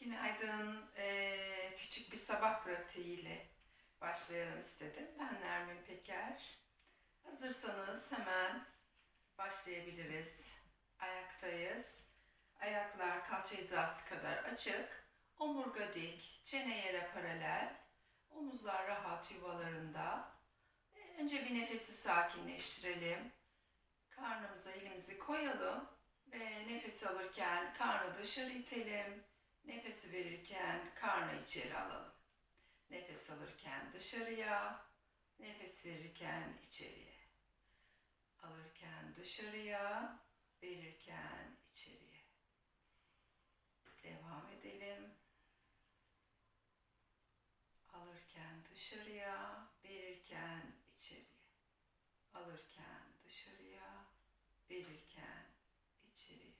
Günaydın. Ee, küçük bir sabah pratiğiyle başlayalım istedim. Ben Nermin Peker. Hazırsanız hemen başlayabiliriz. Ayaktayız. Ayaklar kalça hizası kadar açık. Omurga dik, çene yere paralel. Omuzlar rahat yuvalarında. Önce bir nefesi sakinleştirelim. Karnımıza elimizi koyalım ve nefes alırken karnı dışarı itelim. Nefesi verirken karnı içeri alalım. Nefes alırken dışarıya, nefes verirken içeriye. Alırken dışarıya, verirken içeriye. Devam edelim. Alırken dışarıya, verirken içeriye. Alırken dışarıya, verirken içeriye.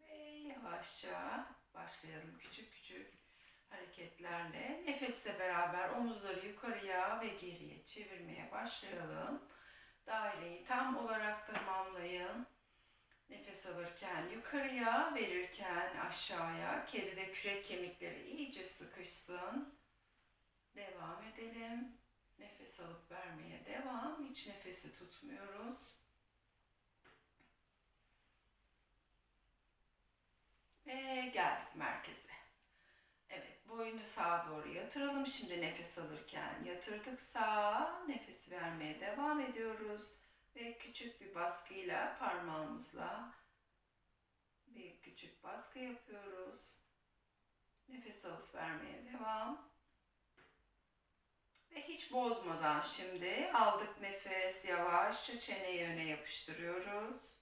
Ve yavaşça başlayalım küçük küçük hareketlerle. Nefesle beraber omuzları yukarıya ve geriye çevirmeye başlayalım. Daireyi tam olarak tamamlayın. Nefes alırken yukarıya, verirken aşağıya. Geride kürek kemikleri iyice sıkışsın. Devam edelim. Nefes alıp vermeye devam. Hiç nefesi tutmuyoruz. Ve geldik merkeze. Evet, boynu sağa doğru yatıralım. Şimdi nefes alırken yatırdık sağa. Nefes vermeye devam ediyoruz. Ve küçük bir baskıyla parmağımızla bir küçük baskı yapıyoruz. Nefes alıp vermeye devam. Ve hiç bozmadan şimdi aldık nefes yavaşça çeneyi öne yapıştırıyoruz.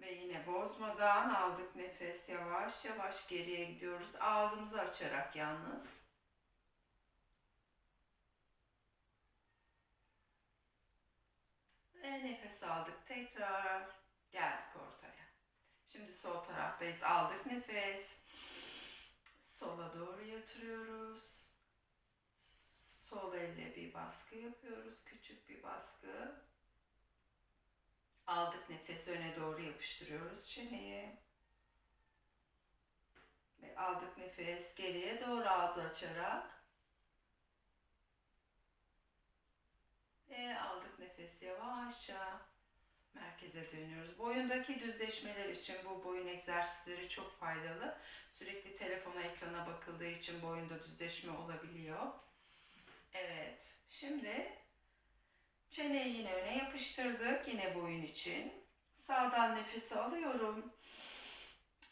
Ve yine bozmadan aldık nefes yavaş yavaş geriye gidiyoruz. Ağzımızı açarak yalnız. Ve nefes aldık tekrar geldik ortaya. Şimdi sol taraftayız. Aldık nefes. Sola doğru yatırıyoruz. Sol elle bir baskı yapıyoruz. Küçük bir baskı. Aldık nefes öne doğru yapıştırıyoruz çeneyi. Ve aldık nefes geriye doğru ağzı açarak. Ve aldık nefes yavaşça merkeze dönüyoruz. Boyundaki düzleşmeler için bu boyun egzersizleri çok faydalı. Sürekli telefona, ekrana bakıldığı için boyunda düzleşme olabiliyor. Evet, şimdi çeneyi yine öne yapıştırdık. Yine boyun için. Sağdan nefesi alıyorum.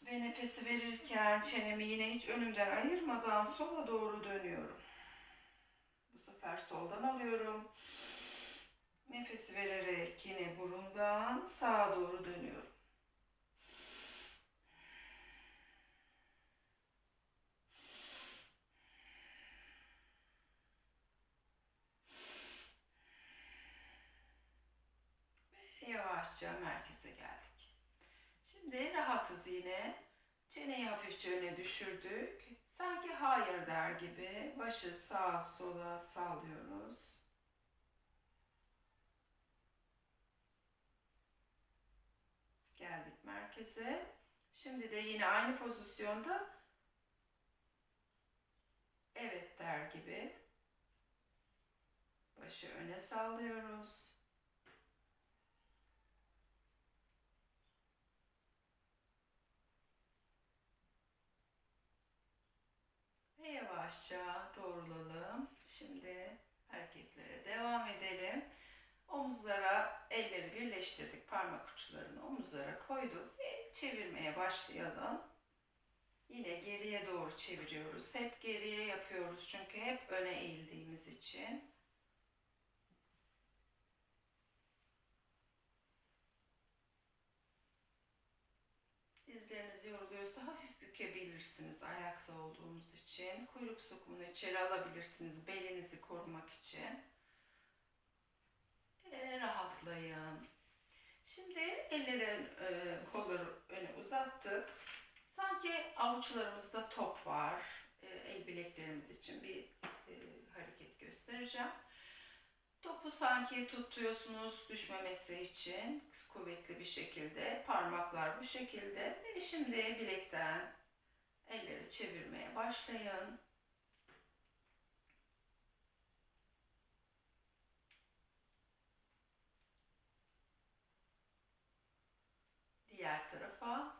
Ve nefesi verirken çenemi yine hiç önümden ayırmadan sola doğru dönüyorum. Bu sefer soldan alıyorum. Nefesi vererek yine burundan sağa doğru dönüyorum. Ve yavaşça merkeze geldik. Şimdi rahatız yine. Çeneyi hafifçe öne düşürdük. Sanki hayır der gibi başı sağa sola sallıyoruz. Geldik merkeze. Şimdi de yine aynı pozisyonda evet der gibi başı öne sallıyoruz. Ve yavaşça doğrulalım. Şimdi hareketlere devam edelim. Omuzlara elleri birleştirdik. Parmak uçlarını omuzlara koyduk ve çevirmeye başlayalım. Yine geriye doğru çeviriyoruz. Hep geriye yapıyoruz çünkü hep öne eğildiğimiz için. Dizleriniz yoruluyorsa hafif bükebilirsiniz ayakta olduğumuz için. Kuyruk sokumunu içeri alabilirsiniz belinizi korumak için. Ee, rahatlayın. Şimdi elleri, e, kolları öne uzattık. Sanki avuçlarımızda top var. E, el bileklerimiz için bir e, hareket göstereceğim. Topu sanki tutuyorsunuz düşmemesi için kuvvetli bir şekilde. Parmaklar bu şekilde. Ve şimdi bilekten elleri çevirmeye başlayın. Diğer tarafa.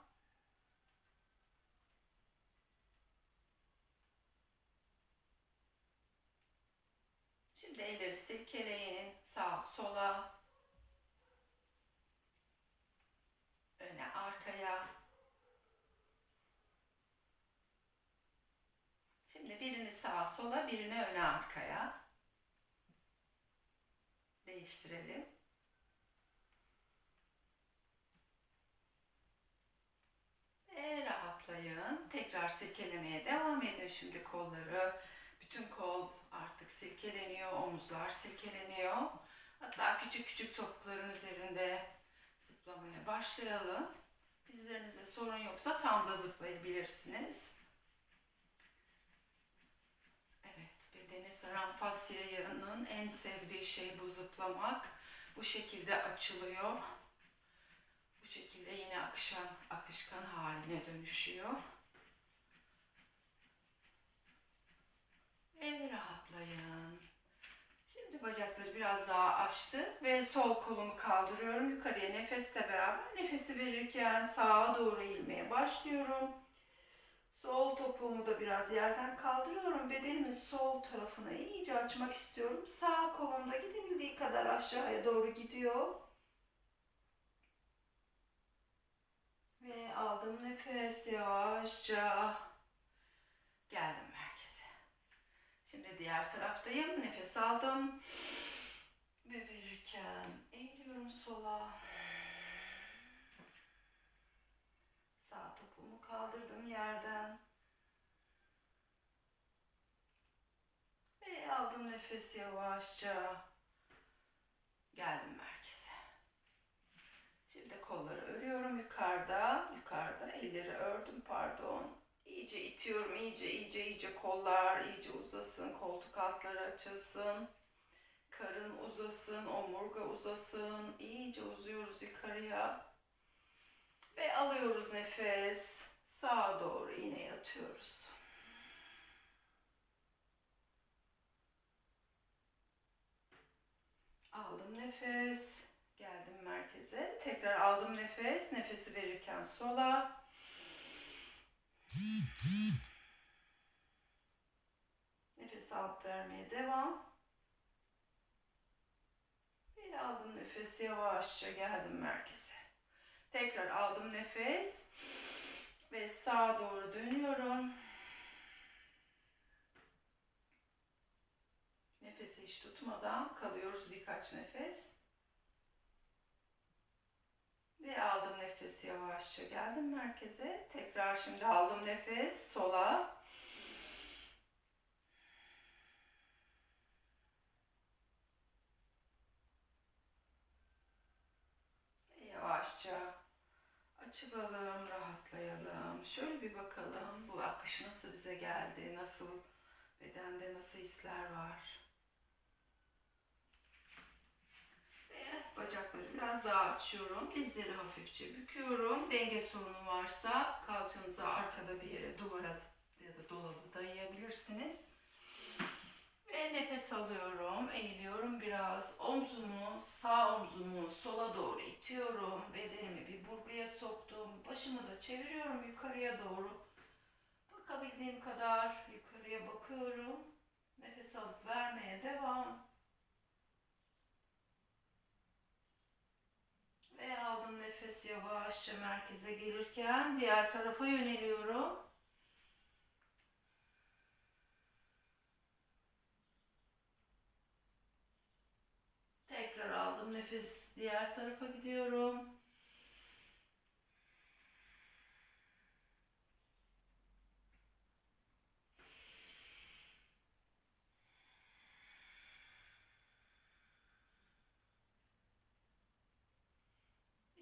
Şimdi elleri silkeleyin. Sağa sola. Öne arkaya. Şimdi birini sağa sola, birini öne arkaya. Değiştirelim. Ve rahatlayın. Tekrar silkelemeye devam edin şimdi kolları. Bütün kol artık silkeleniyor, omuzlar silkeleniyor. Hatta küçük küçük topukların üzerinde zıplamaya başlayalım. Dizlerinizde sorun yoksa tam da zıplayabilirsiniz. Bedeni saran fasya yarının en sevdiği şey bu zıplamak. Bu şekilde açılıyor. Bu şekilde yine akışan, akışkan haline dönüşüyor. Ve rahatlayın. Şimdi bacakları biraz daha açtık ve sol kolumu kaldırıyorum. Yukarıya nefesle beraber nefesi verirken sağa doğru eğilmeye başlıyorum. Sol topuğumu da biraz yerden kaldırıyorum. Bedenimin sol tarafına iyice açmak istiyorum. Sağ kolum da gidebildiği kadar aşağıya doğru gidiyor. Ve aldım nefes yavaşça. Geldim merkeze. Şimdi diğer taraftayım. Nefes aldım. Ve verirken eğiliyorum sola. Sağ kaldırdım yerden. Ve aldım nefes yavaşça. Geldim merkeze. Şimdi kolları örüyorum yukarıda. Yukarıda elleri ördüm pardon. İyice itiyorum iyice iyice iyice kollar iyice uzasın. Koltuk altları açılsın. Karın uzasın, omurga uzasın. İyice uzuyoruz yukarıya. Ve alıyoruz nefes. Sağa doğru yine yatıyoruz. Aldım nefes. Geldim merkeze. Tekrar aldım nefes. Nefesi verirken sola. Nefes alıp vermeye devam. Ve aldım nefes yavaşça geldim merkeze. Tekrar aldım nefes ve sağa doğru dönüyorum. Nefesi hiç tutmadan kalıyoruz birkaç nefes. Ve aldım nefes yavaşça geldim merkeze. Tekrar şimdi aldım nefes sola. Yavaşça açılalım, rahatlayalım. Şöyle bir bakalım bu akış nasıl bize geldi, nasıl bedende nasıl hisler var. Ve bacakları biraz daha açıyorum. Dizleri hafifçe büküyorum. Denge sorunu varsa kalçanızı arkada bir yere duvara ya da dolaba dayayabilirsiniz. Ve nefes alıyorum, eğiliyorum biraz. Omzumu, sağ omzumu sola doğru itiyorum. Bedenimi. Başımı da çeviriyorum yukarıya doğru. Bakabildiğim kadar yukarıya bakıyorum. Nefes alıp vermeye devam. Ve aldım nefes yavaşça merkeze gelirken diğer tarafa yöneliyorum. Tekrar aldım nefes diğer tarafa gidiyorum.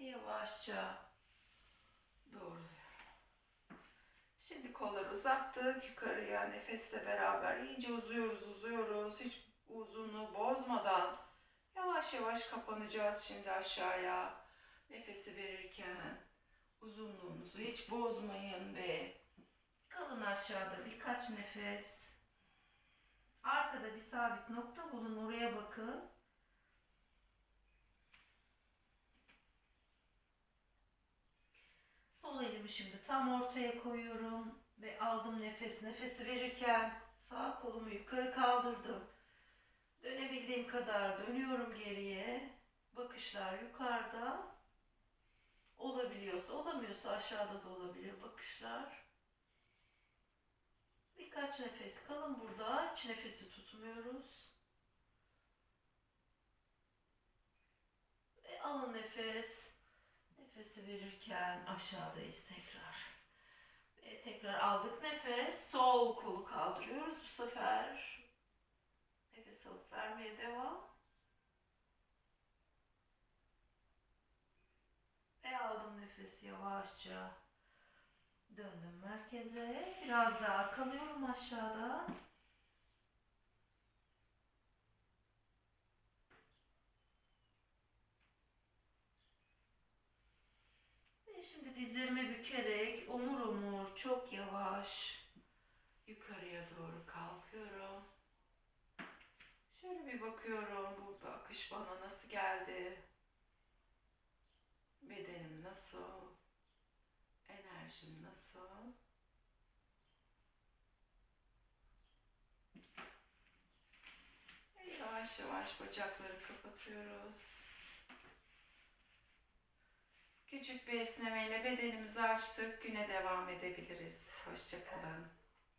Yavaşça doğru. Şimdi kolları uzattık yukarıya nefesle beraber iyice uzuyoruz uzuyoruz. Hiç uzunluğu bozmadan Yavaş yavaş kapanacağız şimdi aşağıya. Nefesi verirken uzunluğunuzu hiç bozmayın ve kalın aşağıda birkaç nefes. Arkada bir sabit nokta bulun oraya bakın. Sol elimi şimdi tam ortaya koyuyorum ve aldım nefes. Nefesi verirken sağ kolumu yukarı kaldırdım. Dönebildiğim kadar dönüyorum geriye. Bakışlar yukarıda. Olabiliyorsa, olamıyorsa aşağıda da olabilir bakışlar. Birkaç nefes kalın burada. Hiç nefesi tutmuyoruz. Ve alın nefes. Nefesi verirken aşağıdayız tekrar. Ve tekrar aldık nefes. Sol kolu kaldırıyoruz bu sefer. Nefes alıp vermeye devam. Ve aldım nefesi yavaşça. Döndüm merkeze. Biraz daha kalıyorum aşağıda. Ve şimdi dizlerimi bükerek omur omur çok yavaş yukarıya doğru kalkıyorum. Şöyle bir bakıyorum bu akış bana nasıl geldi? Bedenim nasıl? Enerjim nasıl? Yavaş yavaş bacakları kapatıyoruz. Küçük bir esnemeyle bedenimizi açtık. Güne devam edebiliriz. Hoşçakalın.